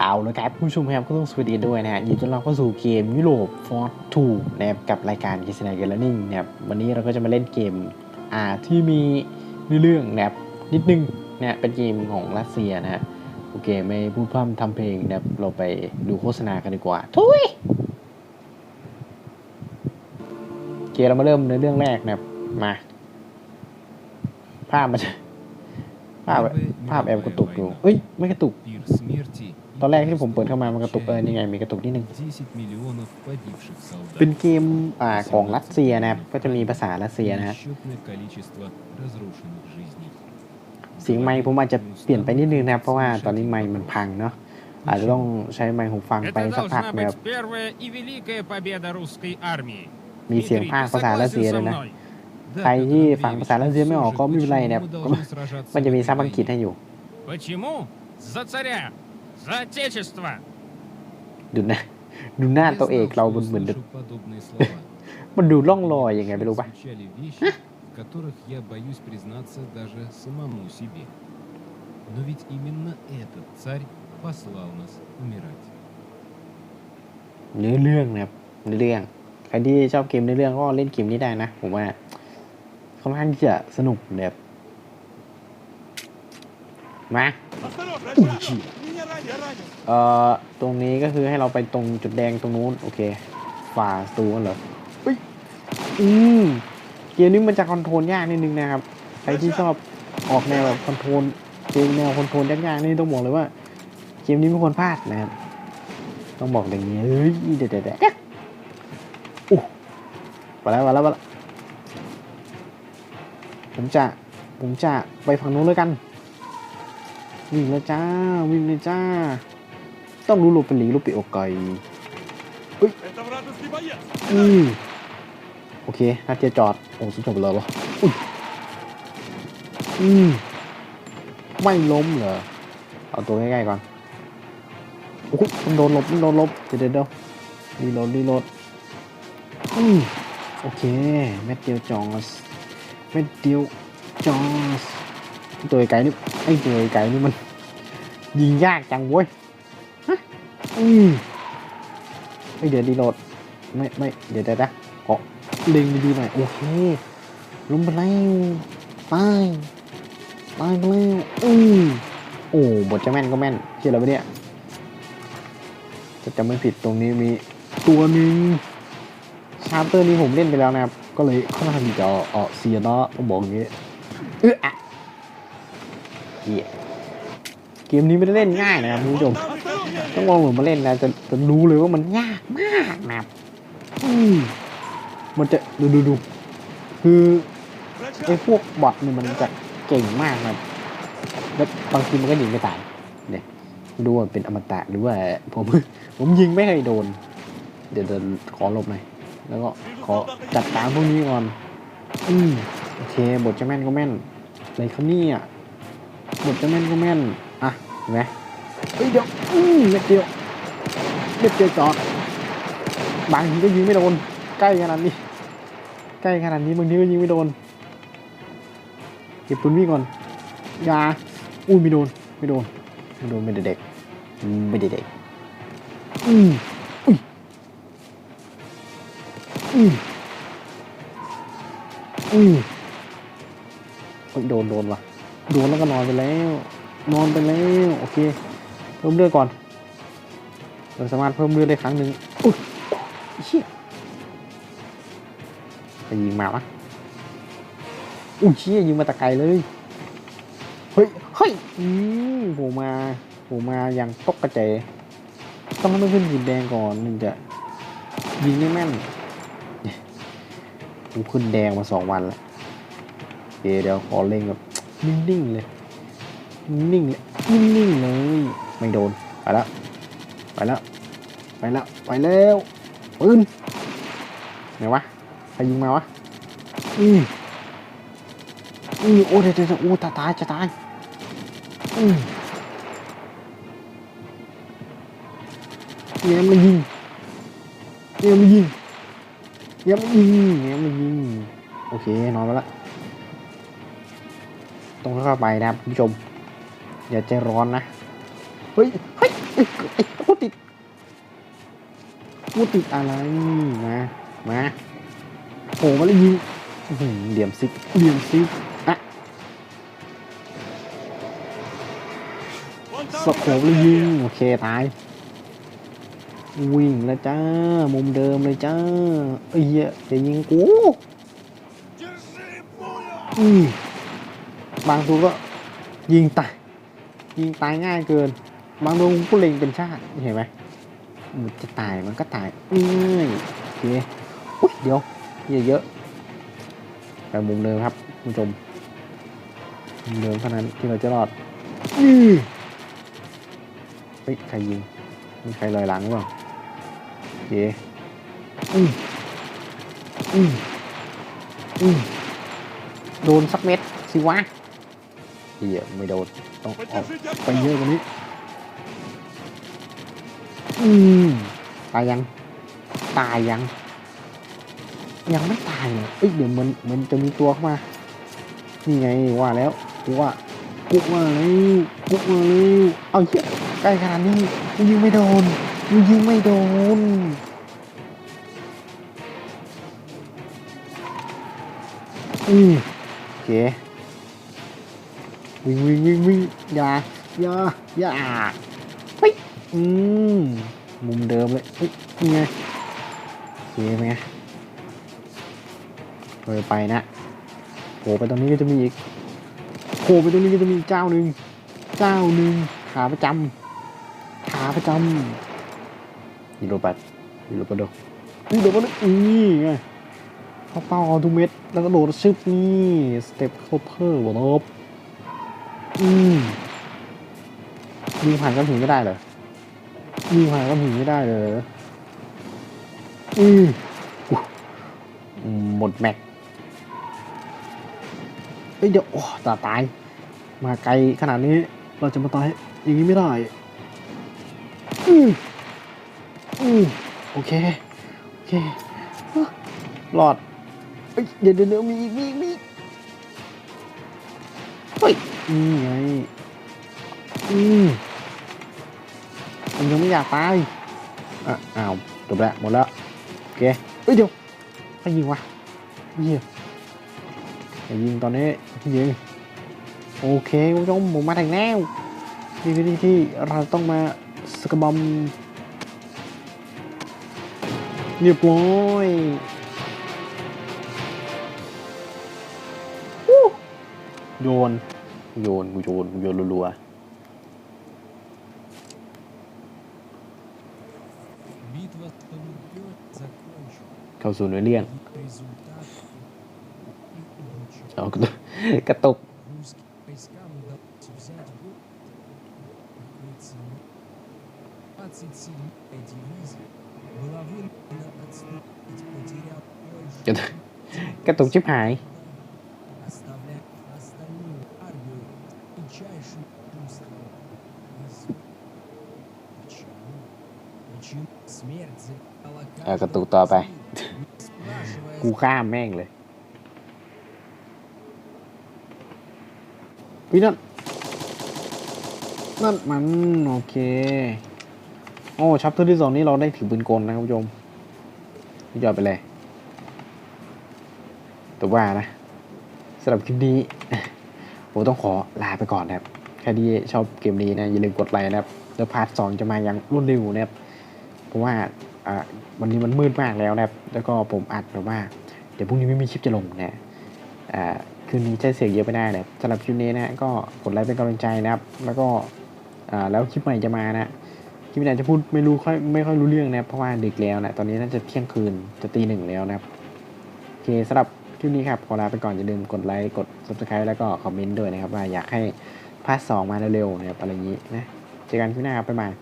เอาละครับผู้ชมครับก็ต้องสวัสดีด้วยนะฮะยินดีต้อนรับเข้าสู่เกมยุโรปฟอร์ตทูนะครับกับรายการกิสนาเกลนิ่งนะครับวันนี้เราก็จะมาเล่นเกมอ่าที่มีเรื่องนะครับนิดนึงนะเป็นเกมของรัสเซียนะฮะโอเคไม่พูดพร่ำทำเพลงนะครับเราไปดูโฆษณากันดีกว่าทุยโอเคเรามาเริ่มในเรื่องแรกนะครับมาภาพมันภาพภาพแอบกระตุกอยู่เอ้ยไม่กระตุก ตอนแรกที่ผมเปิดเข้ามามันกระตุกเออยังไงมีกระตุกนิดนึง เป็นเกมอ่าของรัสเซียนะครับ ก็จะมีภาษารัสเซียนะฮะเสียงไม้ผมอาจจะเปลี่ยนไปนิดนึงนะครับ เพราะว่าตอนนี้ไม้มันพังเนาะอาจจะต้องใช้ไม้หูฟังไปสักพักแบบมีเสียงภาคภาษารัสเซียเลยนะใครที่ฟังภาษารัสเซียไม่ออกก็ไม่เป็นไรนะครับมันจะมีซับอังกฤษให้อยู่ За царя! За отечество! ดูนะ ดูหน้า Я ตัวเอก знал, เรา что มันเหมือน услышу подобные слова. มันดูล่องลอยยังไงไม่รู้ปะ Звучали вещи, в которых я боюсь признаться даже самому себе. Но ведь именно этот царь послал нас умирать. เนื้อเรื่องนะครับเนื้อเรื่อง ใครที่ชอบเกมเนื้อเรื่องก็เล่นเกมนี้ได้นะ ผมว่าค่อนข้างที่จะสนุกแบบมา อุ้ย เอ่อตรงนี้ก็คือให้เราไปตรงจุดแดงตรงนู้นโอเคฝ่าตูกันเหรอเฮ้ยอืมเกมนี้มันจะคอนโทรลยากนิดนึงนะครับใครที่ชอบออกแนวแบบคอนโทรลเกมแนวคอนโทรลยากๆนี่ต้องบอกเลยว่าเกมนี้ไม่ควรพลาดนะครับต้องบอกอย่างนี้เฮ้ยเด็ดเด็ดเด็ดอู้มาแล้วมาแล้วมาแล้วผมจะผมจะไปฝั่งนู้นเลยกัน วิ่งแล้วจ้า วิ่งเลยจ้า ต้องรู้ลูเป็นหลีลูกปีอกไก่เฮ้ยอืมโอเคถ้าเจจอด โอ้สุดยอดเลยหรออุ้ยอืมไม่ล้มเหรอ เอาตัวใกล้ๆก่อนโอ้โมันโดนลบมันโดนลบ เดี๋ยวเดี๋ยวรีโหลดรีโหลดอืมโอเค แม็ดเดียวจอสแม็ดเดียวจอส ตัวไกลนี่ไอ้ตัวไกลนี่มันยิงยากจังเว้ยฮะอืมไอเดี๋ยวรีโหลดไม่ไม่เดี๋ยวเดี๋ยวนะขอเล็งดีๆหน่อยโอเคล้มไปแล้วตายตายไปแล้วอืมโอ้บทจะแม่นก็แม่นเชื่อแล้วปเนี่ยจะจำไม่ผิดตรงนี้มีตัวหนึ่งชาร์เตอร์นี้ผมเล่นไปแล้วนะครับ ก็เลยค่อนข้างที่จะเออเสียเนาะต้องบอกอย่างนี้เอออะ เหี้ยเกมนี้ไม่ได้เล่นง่ายนะครับคุณผู้ชมต้องลองหนูมาเล่นนะจะจะรู้เลยว่ามันยากมากนะครับมมันจะดูดูดูคือไอ้พวกบอทเนี่ยมันจะเก่งมากนะครับ แล้วบางทีมันก็ยิงไม่ตาย เนี่ยดูว่าเป็นอมตะหรือว่าผมผมยิงไม่เคยโดน เดี๋ยวเดี๋ยวขอหลบหน่อย แล้วก็ขอจัดการพวกนี้ก่อน อืมโอเค บทจะแม่นก็แม่นอะไรครับเนี่ย บทจะแม่นก็แม่น อะเห็นไหมเฮ้ยเดี๋ยวอืมเม็ดเดียวเม็ดเดียวจอดบางทีก็ยิงไม่โดน ใกล้ขนาดนี้ ใกล้ขนาดนี้บางทีก็ยิงไม่โดน เก็บปืนวิ่งก่อนยาอุ้ยไม่โดน ไม่โดน ไม่โดนไม่ได้เด็กไม่ได้เด็กอืมอุ้ยอืมอืมโดนโดนว่ะ โดนแล้วก็นอนไปแล้ว นอนไปแล้วโอเค เพิ่มเลือดก่อนเราสามารถเพิ่มเลือดได้ครั้งหนึ่งอุ๊ยเชี่ยไปยิงมาวะอุ้ยเชี่ยยิงมาตะไกลเลยเฮ้ยเฮ้ยอืมโผล่มาโผล่มาอย่างตกกระเจต้องให้มันขึ้นสีแดงก่อนมันจะยิงได้แม่นกูขึ้นแดงมาสองวันแล้วเดี๋ยวขอเล่งแบบ นิ่งๆเลย นิ่งเลยนิ่งๆเลยไม่โดน ไปแล้ว ไปแล้ว ไปแล้ว ไปแล้วปืนไหนวะ ใครยิงมาวะ อืมอืมโอ้เดี๋ยวเดี๋ยวโอ้ตายตายจะตาย อืมแง้มมายิงแง้มมายิงแง้มมายิงแง้มมายิง โอเคนอนไปละ ตรงเข้าไปนะคุณผู้ชม อย่าใจร้อนนะ เฮ้ย เฮ้ยกูติดกูติดอะไร มา มาโผล่มาเลยยิงเดี่ยมซิกเดี่ยมซิกอะสโคบเลยยิง โอเค ตาย วิ่งแล้วจ้า มุมเดิมเลยจ้าเอ้ยอย่ยิงกูอือ บางตัวก็ยิงตายยิงตายง่ายเกิน บางตัวกูเล็งเป็นชาติเห็นไหมมันจะตายมันก็ตายง่ายโอเคอุ้ยเดี๋ยวเยอะเยอะไปมุมเดิมครับคุณผู้ชมมุมเดิมเท่านั้นที่เราจะรอดอือเฮ้ยใครยิงมีใครลอยหลังหรือเปล่าโอเคอืมอืมอืมโดนสักเม็ดสิวะ พี่ไม่โดนต้องออกไปเยอะกว่านี้ อืมตายยัง ตายยัง ยังไม่ตายเลยเอ้ยเดี๋ยวมันมันจะมีตัวเข้ามา นี่ไงว่าแล้วกูว่ากูว่าแล้วกูว่าแลยเอาเหี้ยใกล้ขนาดนี้ยิงไม่โดนยิงไม่โดนอืมโอเค วิ่งวิ่งวิ่งวิ่งอย่าอย่าอย่าเฮ้ยอืมมุมเดิมเลยเฮ้ยนี่ไงโอเคไหมเออไปนะโผล่ไปตรงนี้ก็จะมีอีกโผล่ไปตรงนี้ก็จะมีเจ้าหนึ่งเจ้าหนึ่งขาประจำขาประจำยีโรบัตยีโรบัตโดยีโรบัตโดนี่ไงเข้าเป้าเอาทุกเม็ดแล้วก็โดดชึบนี่สเต็ปโคเพิ่มบนบ อืมยิงผ่านก้อนหินไม่ได้เหรอยิงผ่านก้อนหินไม่ได้เหรออืมอุ๊ยอืมหมดแม็กเอ้ยเดี๋ยวโอ้ตาตาย มาไกลขนาดนี้เราจะมาตายอย่างนี้ไม่ได้ อืมอืมโอเค โอเคอะรอดเอ้ยเดี๋ยวเดี๋ยวมีมีอีกมีอีกเฮ้ย นี่ไงอืมผมยังไม่อยากตายอะอ้าวจบแล้วหมดแล้วโอเคเอ้ยเดี๋ยวใครยิงวะเหี้ยใครยิงตอนนี้ยิงโอเคคุณผู้ชมผมมาถึงแล้วนี่คือที่ที่เราต้องมาสกบอมเรียบร้อยโยน กูโยนกูโยนกูโยนรัวๆเข้าสู่หน่วยเลี่ยงเอากระตุกกระตุกชิบหาย กระตุกต่อไป กูข้ามแม่งเลย พี่นั่น นั่นมัน โอเค โอ้ชับเทอร์ที่สองนี้เราได้ถือปืนกลนะครับผู้ชมย่อดไปเลยตัวว่านะสำหรับคลิปนี้ผมต้องขอลาไปก่อนนะครับใครที่ชอบเกมนี้นะอย่าลืมกดไลค์นะครับ แล้วพาร์ทสองจะมาอย่างรวดเร็วนะครับ เพราะว่า วันนี้มันมืดมากแล้วนะครับ แล้วก็ผมอัดแบบว่า เดี๋ยวพรุ่งนี้ไม่มีคลิปจะลงนะอ่าคืนนี้ใช้เสียงเยอะไม่ได้นะสำหรับคลิปนี้นะก็กดไลค์เป็นกำลังใจนะครับ แล้วก็อ่าแล้วคลิปใหม่จะมานะคลิปไหนจะพูดไม่รู้ค่อยไม่ค่อยรู้เรื่องนะเพราะว่าดึกแล้วนะตอนนี้น่าจะเที่ยงคืนจะตีหนึ่งแล้วนะครับโอเคสำหรับคลิปนี้ครับขอลาไปก่อนอย่าลืมกดไลค์กด subscribe แล้วก็คอมเมนต์ด้วยนะครับว่าอยากให้พาร์ทสองมาเร็วๆนะครับอะไรอย่างนี้นะเจอกันคลิปหน้าครับบ๊ายบาย